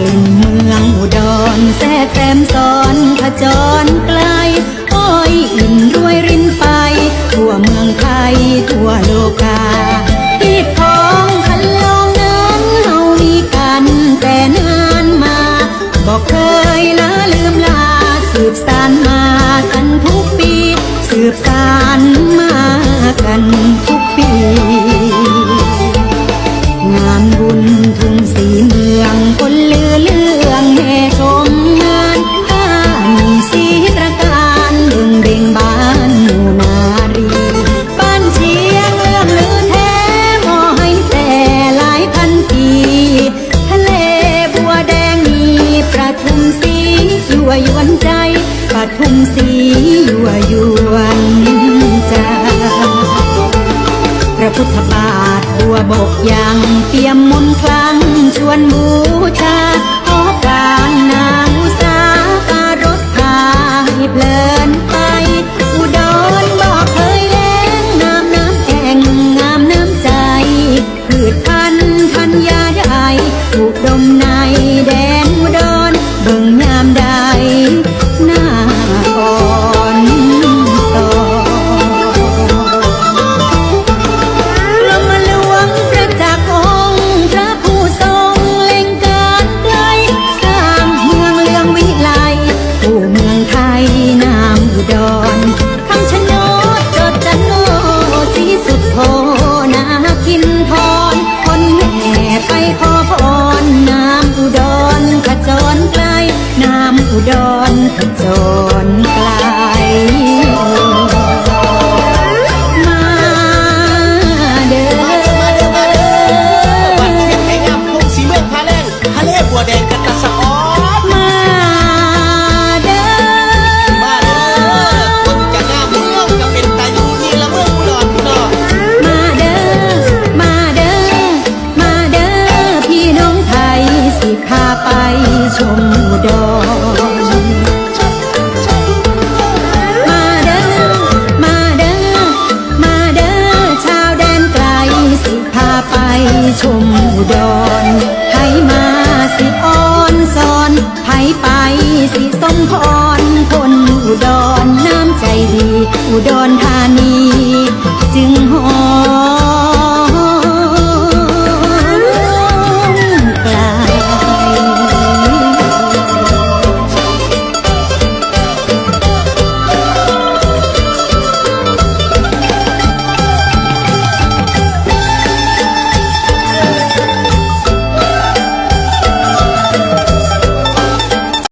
กลิ่นเมืองอุดรแทรแซมซ้อนขจรไกลอ้อยอิ่มรวยรินไป ทั่วเมืองไทยทั่วโลกาที่ท้องคันลองนั้นเฮามีกันแต่นานมา บอกเคยละลืมลา สืบสานมากันทุกปี สืบสานมากันทุกปีงานบุญทุ่งสีเมืองคน ทุมสียั่วยวนใจพระพุทธบาทบัวบกยังเปี่ยมมนคลังชวนบูชาขอการนางสาการถพาให้เพลินไป อุดรบอกเคยแล้งน้ำน้ำแองงามน้ำใจ พืชพันธุ์ธัญญาใดถูกดมในแดน จรไกลมาเด้อมาเด้อมาเด้อมาเด้อบ้านเชียงไห้งามทุ่งสีเมืองพาแรงทะเลบัวแดง อุดรให้มาสิอ่อนสอนให้ไปสิสมพรคนอุดรน้ำใจดี อุดรธานี จึงหอ